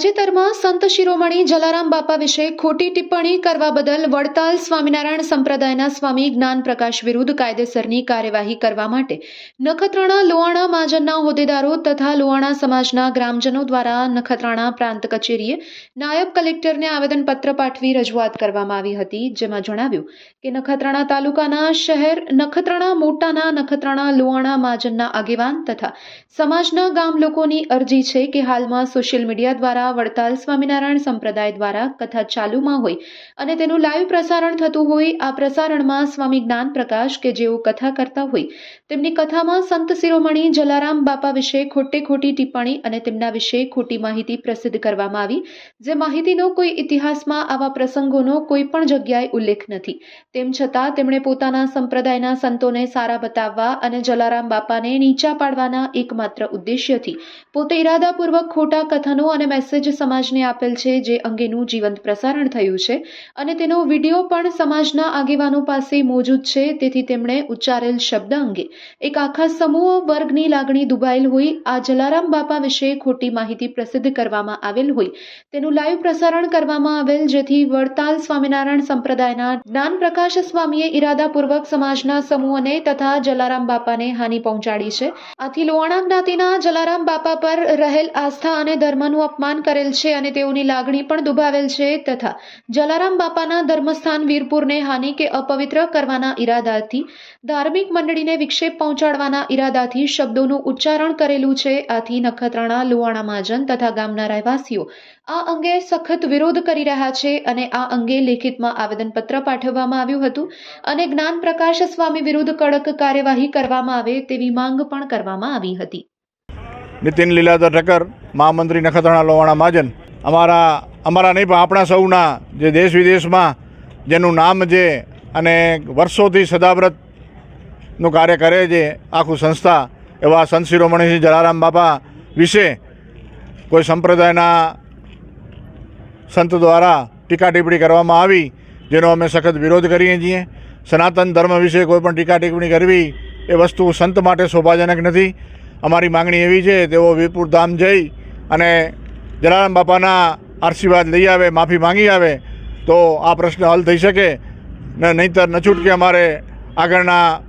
તાજેતરમાં સંત શિરોમણી જલારામ બાપા વિશે ખોટી ટિપ્પણી કરવા બદલ વડતાલ સ્વામિનારાયણ સંપ્રદાયના સ્વામી જ્ઞાન પ્રકાશ વિરુદ્ધ કાયદેસરની કાર્યવાહી કરવા માટે નખત્રાણા લુવાણા મહાજનના હોદ્દેદારો તથા લુવાણા સમાજના ગ્રામજનો દ્વારા નખત્રાણા પ્રાંત કચેરીએ નાયબ કલેક્ટરને આવેદનપત્ર પાઠવી રજૂઆત કરવામાં આવી હતી, જેમાં જણાવ્યું કે નખત્રાણા તાલુકાના શહેર નખત્રાણા મોટાના નખત્રાણા લુવાણા મહાજનના આગેવાન તથા સમાજના ગામ લોકોની અરજી છે કે હાલમાં સોશિયલ મીડિયા દ્વારા વડતાલ સ્વામિનારાયણ સંપ્રદાય દ્વારા કથા ચાલુમાં હોય અને તેનું લાઈવ પ્રસારણ થતું હોય, આ પ્રસારણમાં સ્વામી જ્ઞાન પ્રકાશ કે જેઓ કથા કરતા હોય, તેમની કથામાં સંત શિરોમણી જલારામ બાપા વિશે ખોટે ખોટી ટિપ્પણી અને તેમના વિશે ખોટી માહિતી પ્રસિદ્ધ કરવામાં આવી, જે માહિતીનો કોઈ ઇતિહાસમાં આવા પ્રસંગોનો કોઈ પણ જગ્યાએ ઉલ્લેખ નથી. તેમ છતાં તેમણે પોતાના સંપ્રદાયના સંતોને સારા બતાવવા અને જલારામ બાપાને નીચા પાડવાના એકમાત્ર ઉદ્દેશ્યથી પોતે ઇરાદાપૂર્વક ખોટા કથનો અને મેસેજ સમાજને આપેલ છે, જે અંગેનું જીવંત પ્રસારણ થયું છે. અને તેનો વીડિયો પણ સમાજના આગેવાનો પાસે મોજૂદ છે. તેથી તેમણે ઉચ્ચારેલ શબ્દ અંગે એક આખા સમૂહ વર્ગની લાગણી દુભાયેલ હોય આ જલારામ બાપા વિશે ખોટી માહિતી પ્રસિદ્ધ કરવામાં આવેલ હોય તેનું લાઈવ પ્રસારણ કરવામાં આવેલ, જેથી વડતાલ સ્વામિનારાયણ સંપ્રદાયના જ્ઞાન પ્રકાશ સ્વામીએ ઇરાદાપૂર્વક સમાજના સમૂહને તથા જલારામ બાપાને હાનિ પહોંચાડી છે. આથી લોહાણા જ્ઞાતિના જલારામ બાપા પર રહેલ આસ્થા અને ધર્મનું અપમાન કરેલ છે અને તેઓની લાગણી પણ દુભાવેલ છે તથા જલારામ બાપાના ધર્મસ્થાન વીરપુરને હાનિ કે અપવિત્ર કરવાના ઈરાદાથી, ધાર્મિક મંડળીને વિક્ષેપ પહોંચાડવાના ઈરાદાથી શબ્દોનું ઉચ્ચારણ કરેલું છે. આથી નખત્રાણા લુવાણા મહાજન તથા ગામના રહેવાસીઓ આ અંગે સખત વિરોધ કરી રહ્યા છે અને આ અંગે લેખિતમાં આવેદનપત્ર પાઠવવામાં આવ્યું હતું અને જ્ઞાન પ્રકાશ સ્વામી વિરુદ્ધ કડક કાર્યવાહી કરવામાં આવે તેવી માંગ પણ કરવામાં આવી હતી. નીતિન લીલાધર ઠક્કર, મહામંત્રી નખત્રાણા લોવાણા મહાજન. અમારા અમારા નહીં, પણ આપણા સૌના જે દેશ વિદેશમાં જેનું નામ છે અને વર્ષોથી સદાવ્રતનું કાર્ય કરે છે આખું સંસ્થા, એવા સંત શિરોમણીસિંહ જલારામ બાપા વિશે કોઈ સંપ્રદાયના સંત દ્વારા ટીકા ટિપ્પણી કરવામાં આવી, જેનો અમે સખત વિરોધ કરીએ છીએ. સનાતન ધર્મ વિશે કોઈ પણ ટીકા ટિપ્પણી કરવી એ વસ્તુ સંત માટે શોભાજનક નથી. અમારી માંગણી એવી છે, તેઓ વીરપુર ધામ જઈ અને જલારામ બાપાના આશીર્વાદ લઈ આવે, માફી માંગી આવે, તો આ પ્રશ્ન હલ થઈ શકે. ને, નહીંતર ન છૂટકે અમારે આગળના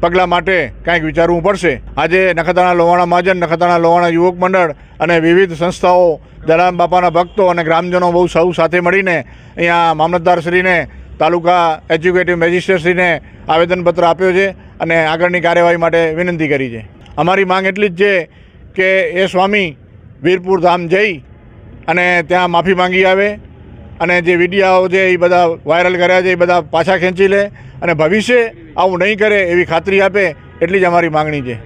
પગલાં માટે કાંઈક વિચારવું પડશે. આજે નખત્રાણા લોહાણા મહાજન, નખત્રાણા લોહાણા યુવક મંડળ અને વિવિધ સંસ્થાઓ જલારામ બાપાના ભક્તો અને ગ્રામજનો બહુ સૌ સાથે મળીને અહીંયા મામલતદારશ્રીને, તાલુકા એજ્યુકેટિવ મેજિસ્ટ્રેટશ્રીને આવેદનપત્ર આપ્યો છે અને આગળની કાર્યવાહી માટે વિનંતી કરી છે. અમારી માંગ એટલી જ છે કે એ સ્વામી વીરપુર ધામ જઈ અને ત્યાં માફી માંગી આવે અને જે વિડીયાઓ છે એ બધા વાયરલ કર્યા છે, એ બધા પાછા ખેંચી લે અને ભવિષ્ય આવું નહીં કરે એવી ખાતરી આપે એટલી જ અમારી માંગણી છે.